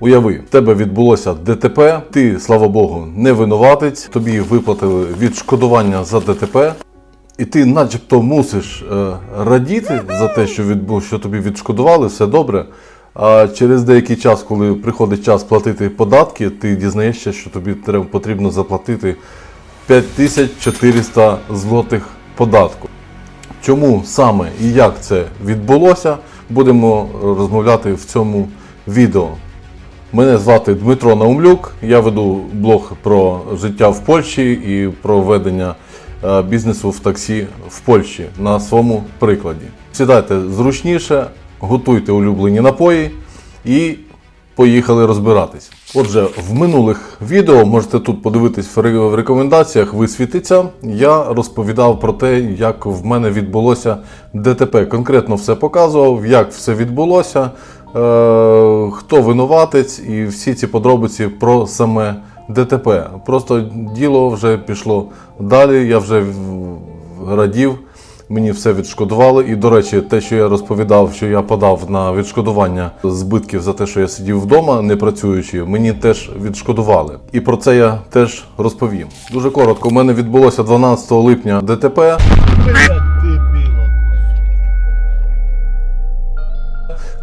Уяви, в тебе відбулося ДТП, ти, слава Богу, не винуватець, тобі виплатили відшкодування за ДТП, і ти начебто мусиш е, радіти за те, що, відбу, що тобі відшкодували, все добре. А через деякий час, коли приходить час платити податки, ти дізнаєшся, що тобі треба, потрібно заплатити 5400 злотих податку. Чому саме і як це відбулося, будемо розмовляти в цьому відео. Мене звати Дмитро Наумлюк, я веду блог про життя в Польщі і про ведення е, бізнесу в таксі в Польщі на своєму прикладі. Сідайте зручніше, готуйте улюблені напої і поїхали розбиратись. Отже, в минулих відео можете тут подивитись в рекомендаціях, висвітиться. Я розповідав про те, як в мене відбулося ДТП. Конкретно все показував, як все відбулося, хто винуватець і всі ці подробиці про саме ДТП. Просто діло вже пішло далі. Я вже радів. Мені все відшкодували. І, до речі, те, що я розповідав, що я подав на відшкодування збитків за те, що я сидів вдома, не працюючи, мені теж відшкодували. І про це я теж розповім. Дуже коротко, у мене відбулося 12 липня ДТП.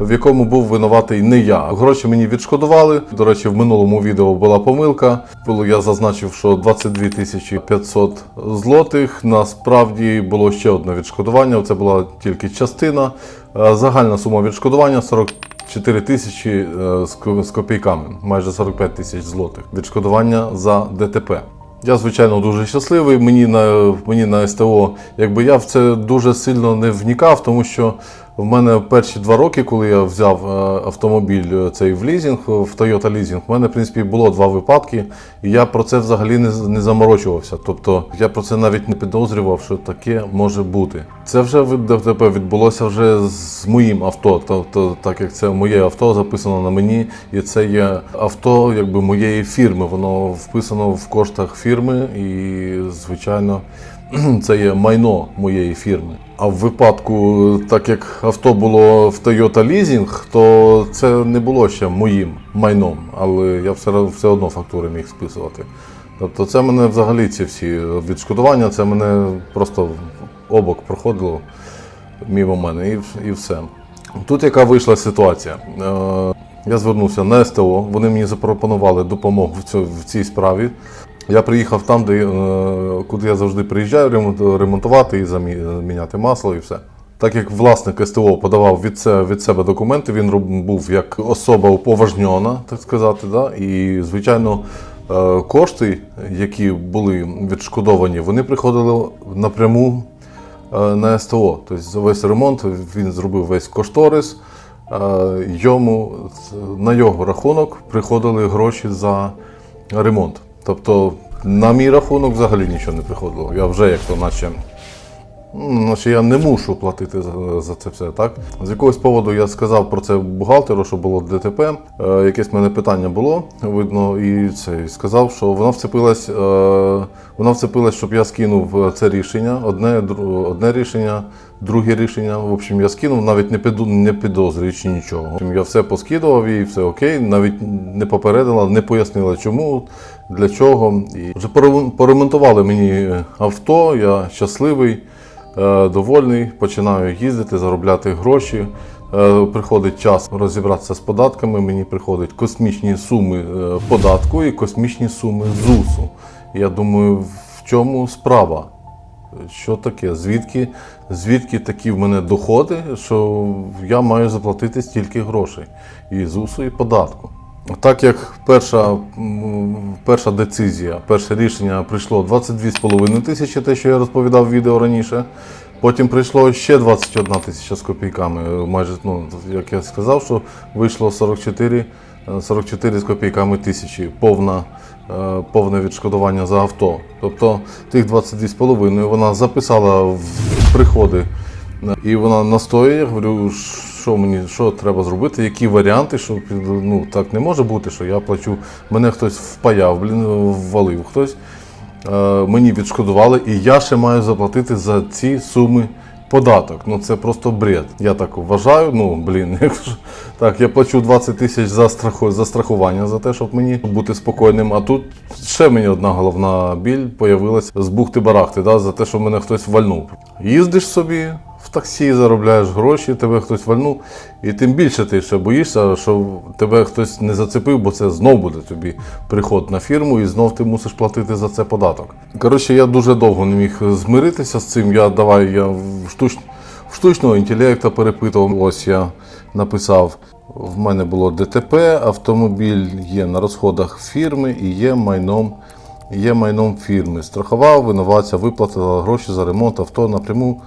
В якому був винуватий не я. Гроші мені відшкодували. До речі, в минулому відео була помилка. Було я зазначив, що 22 тисячі 500 злотих. Насправді було ще одне відшкодування. Це була тільки частина. Е, Загальна сума відшкодування 44 тисячі е, з копійками, майже 45 тисяч злотих. Відшкодування за ДТП. Я, звичайно, дуже щасливий. Мені на, мені на СТО, якби я в це дуже сильно не вникав, тому що в мене перші два роки, коли я взяв е, автомобіль е, цей в лізінг, е, в Toyota Leasing, в мене, в принципі, було два випадки, і я про це взагалі не, не заморочувався. Тобто я про це навіть не підозрював, що таке може бути. Це вже ДТП відбулося вже з моїм авто, тобто, так як це моє авто записано на мені, і це є авто якби моєї фірми. Воно вписано в коштах фірми, і звичайно. Це є майно моєї фірми. А в випадку, так як авто було в Toyota Leasing, то це не було ще моїм майном, але я все, все одно фактури міг списувати. Тобто це мене взагалі ці всі відшкодування, це мене просто обок проходило мимо мене і, і все. Тут яка вийшла ситуація. Е, я звернувся на СТО, вони мені запропонували допомогу в цій справі. Я приїхав там, де, е, куди я завжди приїжджаю, ремонтувати і замі- міняти масло і все. Так як власник СТО подавав від, це, від себе документи, він був як особа уповажнена, так сказати. Да? І, звичайно, е, кошти, які були відшкодовані, вони приходили напряму е, на СТО. Тобто весь ремонт він зробив весь кошторис. Йому на його рахунок приходили гроші за ремонт. Тобто на мій рахунок взагалі нічого не приходило. Я вже як то наче. Ну, Наче я не мушу платити за, це все, так? З якогось поводу я сказав про це бухгалтеру, що було ДТП. Е, якесь в мене питання було, видно, і це і сказав, що вона вцепилась, е, вона вцепилась, щоб я скинув е, це рішення. Одне, дру- одне рішення, друге рішення. В общем, я скинув, навіть не піду, не підозрюючи нічого. Я все поскидував і все окей, навіть не попередила, не пояснила, чому, для чого. І вже поремонтували мені авто, я щасливий. Е, довольний, починаю їздити, заробляти гроші. Е, Приходить час розібратися з податками. Мені приходять космічні суми е, податку і космічні суми ЗУСу. Я думаю, в чому справа? Що таке? Звідки, звідки такі в мене доходи, що я маю заплатити стільки грошей і ЗУСу, і податку. Так як перша, перша децизія, перше рішення прийшло 22,5 тисячі, те, що я розповідав в відео раніше. Потім прийшло ще 21 тисяча з копійками. Майже, ну, як я сказав, що вийшло 44, е, 44 з копійками тисячі, повна, е, повне відшкодування за авто. Тобто тих 22,5 вона записала в приходи і вона настоює, я говорю, що мені що треба зробити, які варіанти, що ну, так не може бути, що я плачу. Мене хтось впаяв, блін, ввалив хтось. Е, мені відшкодували, і я ще маю заплатити за ці суми податок. Ну це просто бред. Я так вважаю. Ну блін, якщо так, я плачу 20 тисяч за страху за страхування за те, щоб мені бути спокійним. А тут ще мені одна головна біль появилась з бухти-барахти, да, за те, що мене хтось вальнув. Їздиш собі. Таксі заробляєш гроші, тебе хтось вальнув, і тим більше ти ще боїшся, що тебе хтось не зацепив, бо це знов буде тобі приход на фірму, і знов ти мусиш платити за це податок. Коротше, я дуже довго не міг змиритися з цим. Я давай я в штуч... в штучного інтелекта перепитував. Ось я написав. В мене було ДТП, автомобіль є на розходах фірми і є майном є майном фірми. Страхова винуватця виплатила гроші за ремонт авто напряму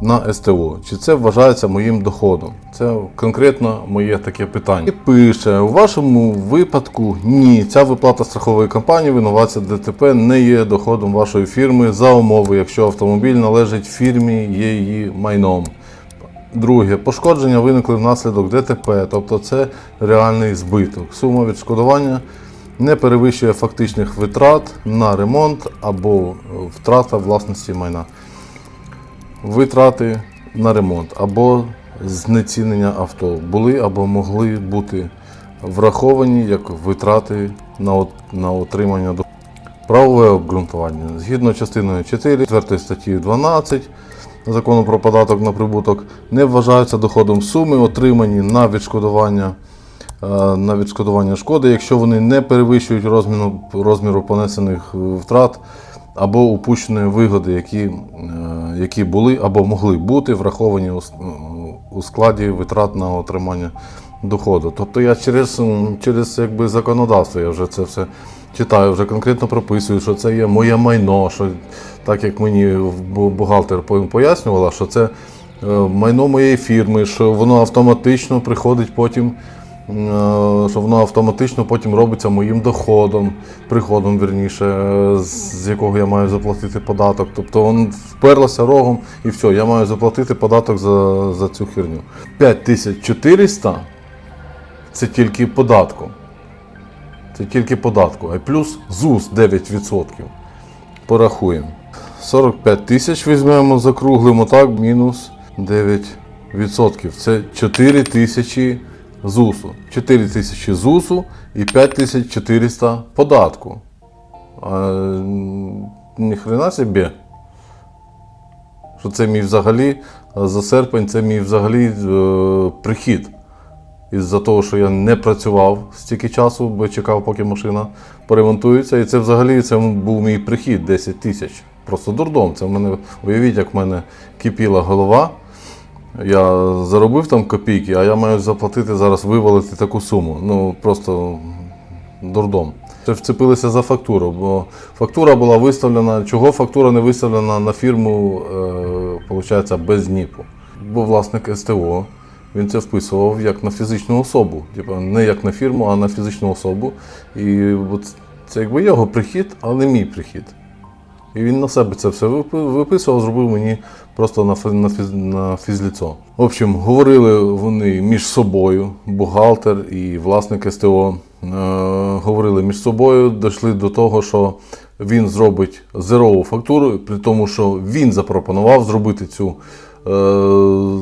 на СТО. Чи це вважається моїм доходом? Це конкретно моє таке питання. І пише: у вашому випадку ні, ця виплата страхової компанії винуватця ДТП не є доходом вашої фірми за умови, якщо автомобіль належить фірмі, є її майном. Друге, пошкодження виникли внаслідок ДТП, тобто це реальний збиток. Сума відшкодування не перевищує фактичних витрат на ремонт або втрата власності майна. Витрати на ремонт або знецінення авто були або могли бути враховані як витрати на, на отримання до правове обґрунтування. Згідно частиною 4 4 статті 12 закону про податок на прибуток не вважаються доходом суми, отримані на відшкодування, е, на відшкодування шкоди, якщо вони не перевищують розміру, розміру понесених втрат або упущеної вигоди, які, е, які були або могли бути враховані у, складі витрат на отримання доходу. Тобто я через, через якби, законодавство я вже це все читаю, вже конкретно прописую, що це є моє майно, що так як мені бухгалтер пояснювала, що це е, майно моєї фірми, що воно автоматично приходить потім, е, що воно автоматично потім робиться моїм доходом, приходом, вірніше, е, з якого я маю заплатити податок. Тобто він вперлося рогом і все, я маю заплатити податок за, за цю херню. 5400 це тільки податку. Це тільки податку. А плюс ЗУС 9%. Порахуємо. 45 тисяч візьмемо, закруглимо так, мінус 9%. Це 4 тисячі ЗУСу. 4 тисячі ЗУСу і 5400 податку. Ніхрена собі. Що це мій взагалі за серпень, це мій взагалі е, прихід. Із-за того, що я не працював стільки часу, бо чекав, поки машина поремонтується. І це взагалі це був мій прихід 10 тисяч. Просто дурдом. Це в мене, уявіть, як в мене кипіла голова. Я заробив там копійки, а я маю заплатити зараз, вивалити таку суму. Ну просто дурдом. Це вцепилися за фактуру, бо фактура була виставлена. Чого фактура не виставлена на фірму, е, без НІПу? Бо власник СТО він це вписував як на фізичну особу. Типу, не як на фірму, а на фізичну особу. І це якби його прихід, але мій прихід. І він на себе це все виписував, зробив мені просто на, фі- на, фіз, на фізліцо. В общем, говорили вони між собою, бухгалтер і власник СТО. Е, говорили між собою, дійшли до того, що він зробить зерову фактуру, при тому, що він запропонував зробити цю е,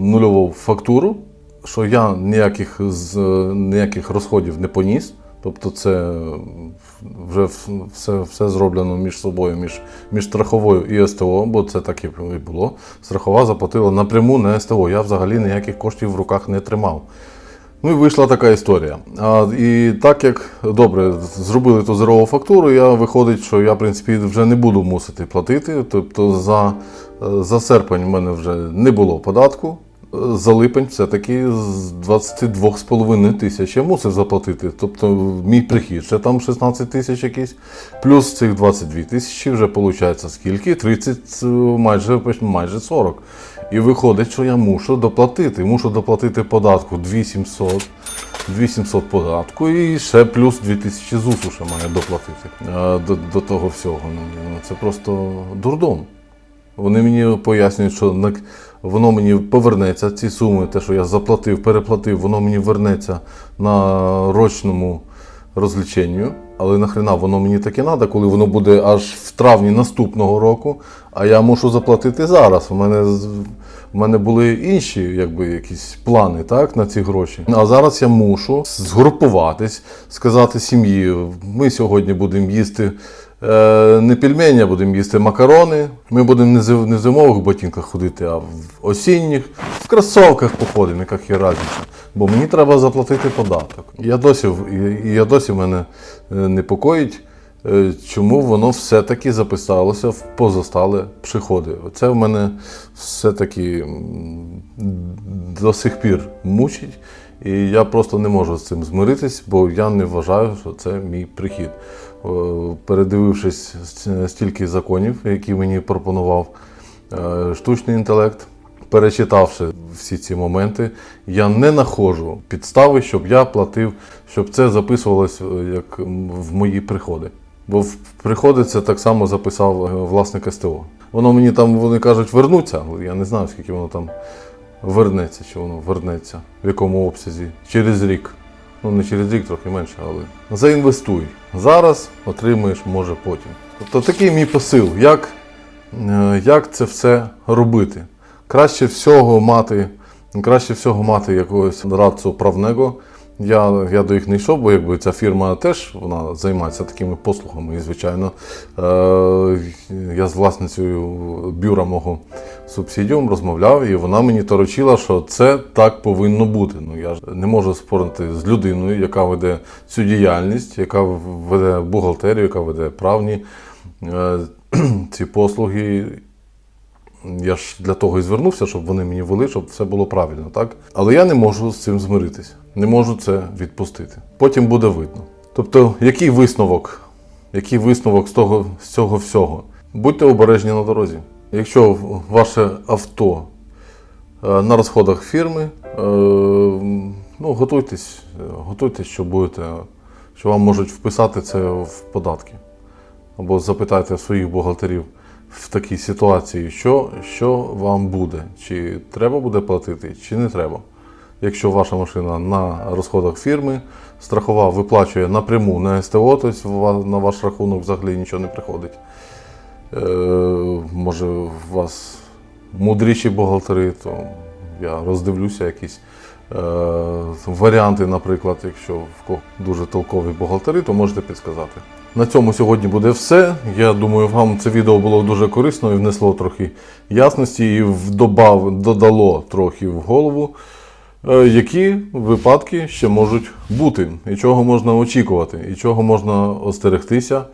нульову фактуру, що я ніяких, з, ніяких розходів не поніс. Тобто це вже все, все зроблено між собою, між, між страховою і СТО, бо це так і було. Страхова заплатила напряму на СТО. Я взагалі ніяких коштів в руках не тримав. Ну і вийшла така історія. А, і так як добре зробили ту зерову фактуру, я виходить, що я в принципі вже не буду мусити платити. Тобто за, за серпень в мене вже не було податку. За липень все-таки з 22,5 тисяч я мусив заплатити. Тобто мій прихід ще там 16 тисяч якийсь, плюс цих 22 тисячі вже виходить скільки? 30, майже, майже 40. І виходить, що я мушу доплатити. Мушу доплатити податку 2700, 2700 податку і ще плюс 2000 ЗУСу ще маю доплатити е, до, до того всього. Ну, Це просто дурдом. Вони мені пояснюють, що на- воно мені повернеться, ці суми, те, що я заплатив, переплатив, воно мені вернеться на рочному, розліченню. Але нахрена воно мені таке треба, коли воно буде аж в травні наступного року, а я мушу заплатити зараз. У мене, у мене були інші якби, якісь плани так, на ці гроші. А зараз я мушу згрупуватись, сказати сім'ї: ми сьогодні будемо їсти не пельмені, будемо їсти макарони. Ми будемо не, в зимових ботинках ходити, а в осінніх. В кросовках походимо, яка є разниця. Бо мені треба заплатити податок. Я досі, я досі мене е, непокоїть, е, чому воно все-таки записалося в позастале приходи. Це в мене все-таки до сих пір мучить. І я просто не можу з цим змиритись, бо я не вважаю, що це мій прихід. Е, Передивившись стільки законів, які мені пропонував е, штучний інтелект, перечитавши всі ці моменти, я не знаходжу підстави, щоб я платив, щоб це записувалось е, як в мої приходи. Бо в приходи це так само записав власник СТО. Воно мені там, вони кажуть, вернуться, я не знаю, скільки воно там вернеться, чи воно вернеться, в якому обсязі. Через рік. Ну, не через рік, трохи менше, але заінвестуй. Зараз отримаєш, може потім. Тобто такий мій посил, як, е, як це все робити. Краще всього мати, краще всього мати якогось радцу правnego. Я, я до їх не йшов, бо якби ця фірма теж вона займається такими послугами. І, звичайно, е, я з власницею бюра мого субсидіум розмовляв, і вона мені торочила, що це так повинно бути. Ну я ж не можу спорити з людиною, яка веде цю діяльність, яка веде бухгалтерію, яка веде правні е, ці послуги. Я ж для того і звернувся, щоб вони мені вели, щоб все було правильно, так? Але я не можу з цим змиритися, не можу це відпустити. Потім буде видно. Тобто, який висновок? Який висновок з того з цього всього? Будьте обережні на дорозі. Якщо ваше авто е, на розходах фірми, е, ну готуйтесь, готуйтесь, що будете, що вам можуть вписати це в податки. Або запитайте своїх бухгалтерів в такій ситуації, що, що вам буде, чи треба буде платити, чи не треба. Якщо ваша машина на розходах фірми, страхова виплачує напряму на СТО, тобто на ваш рахунок взагалі нічого не приходить. Е, може, у вас мудріші бухгалтери, то я роздивлюся якісь е, варіанти, наприклад, якщо в кого дуже толкові бухгалтери, то можете підсказати. На цьому сьогодні буде все. Я думаю, вам це відео було дуже корисно і внесло трохи ясності і вдобав, додало трохи в голову, е, які випадки ще можуть бути, і чого можна очікувати, і чого можна остерегтися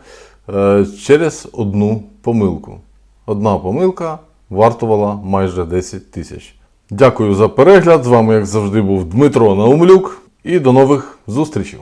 е, через одну помилку. Одна помилка вартувала майже 10 тисяч. Дякую за перегляд. З вами, як завжди, був Дмитро Наумлюк. І до нових зустрічей!